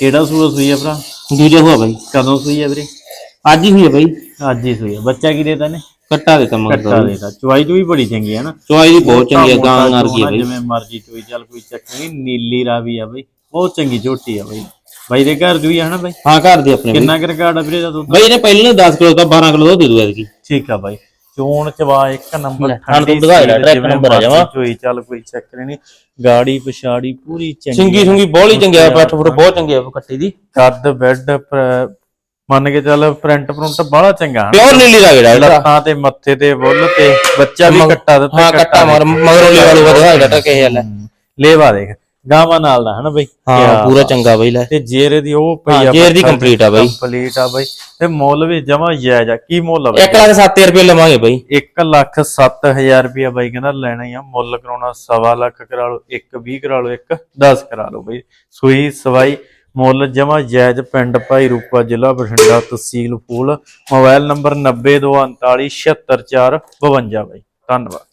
ਕਿਹੜਾ ਸੂਆ ਸੂਈ ਆ ਭਰਾ? ਦੂਜਾ ਹੋਆ ਬਾਈ। ਕਦੋਂ ਸੂਈ ਆ ਵੀਰੇ? ਅੱਜ ਹੀ ਹੋਈ ਆ ਬਾਈ। ਅੱਜ ਹੀ ਸੂਈ ਆ। ਬੱਚਾ ਕੀ ਦੇਤਾ ਨੇ ਕੱਟਾ ਦੇ ਕੰਮ ਕੱਟਾ ਦੇਤਾ। ਚੁਆਈ ਤੋਂ ਵੀ ਬੜੀ ਚੰਗੀ ਹੈ ਨਾ। ਚੁਆਈ ਦੀ ਬਹੁਤ ਚੰਗੀ ਆ ਮੋਟਾ ਗਾਂ ਆ ਚੋਣਾ, ਬਾਈ। ਜਿਵੇਂ ਮਰਜ਼ੀ ਚੋਈ ਚੱਲ ਕੋਈ ਚੱਕਰ ਨਹੀਂ ਨੀਲੀ ਰਾਵੀ ਆ ਬਈ। ਬਹੁਤ ਚੰਗੀ ਝੋਟੀ ਆ ਬਈ। ਬਾਈ ਦੇ ਘਰ ਜੂਈ ਆ ਹਨਾ ਬਾਈ? ਹਾਂ ਘਰ ਦੀ ਆਪਣੇ। ਕਿੰਨਾ ਕੁ ਰਿਕਾਰਡ ਆ ਵੀਰੇ ਦਾ ਦੁੱਧ? ਬਾਈ ਇਹਨੇ ਪਹਿਲੇ ਨੇ 10 ਕਿਲੋ ਦਾ 12 ਕਿਲੋ ਦਾ ਦੇ ਦੂ ਐਤਕੀ ਠੀਕ ਆ ਬਾਈ। ਚੋਣ ਚਵਾ ਇੱਕ ਨੰਬਰ ਲੈ, ਹਾਂ ਤੂੰ ਦਿਖਾ ਜਿਹੜਾ ਟਰੈਕ ਨੰਬਰ ਆ ਜਾਵਾ। ਚੋਈ ਚੱਲ ਕੋਈ ਚੱਕਰ ਨਹੀਂ। ਗਾੜੀ ਪਛਾੜੀ ਪੂਰੀ ਚੰਗੀ ਸਿੰਗੀ ਸੁੰਗੀ ਬਹੁਤ ਹੀ ਚੰਗਿਆ ਪੱਠ ਫੁੱਟ ਬਹੁਤ ਚੰਗੀ ਆ ਕੱਟੀ ਦੀ। ਕੱਦ ਬੈੱਡ ਮੰਨ ਕੇ ਚੱਲ ਪ੍ਰਿੰਟ ਪ੍ਰਿੰਟ ਬੜਾ ਚੰਗਾ। ਪਿਓਰ ਨੀਲੀ ਦਾ ਜਿਹੜਾ। ਲੱਤਾਂ ਤੇ ਮੱਥੇ ਤੇ ਬੁੱਲ ਤੇ ਬੱਚਾ ਵੀ ਕੱਟਾ ਦਿੱਤਾ ਹਾਂ ਕੱਟਾ ਮਗਰ ਮਗਰੋਂ ਲੈ ਵਾਲੂ ਵਧਾ ਜਿਹੜਾ ਟਕੇ ਹਲ ਲੇਵਾ ਦੇਖ ਗਾਵਾਂ ਨਾਲ ਦਾ ਹਨਾ ਬਈ? ਹਾਂ ਪੂਰਾ ਚੰਗਾ ਬਾਈ ਲੈ। ਤੇ ਜੇਰ ਦੀ ਉਹ ਪਈ ਹਾਂ, ਜੇਰ ਦੀ complete ਆ ਬਾਈ। ਕੰਪਲੀਟ ਆ ਬਾਈ। ਤੇ ਮੁੱਲ ਵੀ ਜਮਾ ਜਾਇਜ਼ ਆ। ਕੀ ਮੁੱਲ ਆ ਬਾਈ? 1 ਲੱਖ 7000 ਰੁਪਏ ਲਵਾਂਗੇ ਬਾਈ। 1 ਲੱਖ 7000 ਰੁਪਇਆ ਬਾਈ ਕਹਿੰਦਾ ਲੈਣਾ ਹੀ ਆ। ਮੁੱਲ ਕਰਾਉਣਾ ਸਵਾ ਲੱਖ ਕਰਾ ਲਓ 1 20 ਕਰਾ ਲਓ 1 10 ਕਰਾ ਲਓ ਬਾਈ। ਸੂਈ ਸਵਾਈ ਮੁੱਲ ਜਮਾ ਜਾਇਜ਼ ਪਿੰਡ ਭਾਈ ਰੂਪਾ ਜ਼ਿਲ੍ਹਾ ਬਠਿੰਡਾ ਤਹਿਸੀਲ ਫੂਲ। ਮੋਬਾਈਲ ਨੰਬਰ 9229476452 ਬਾਈ। ਧੰਨਵਾਦ।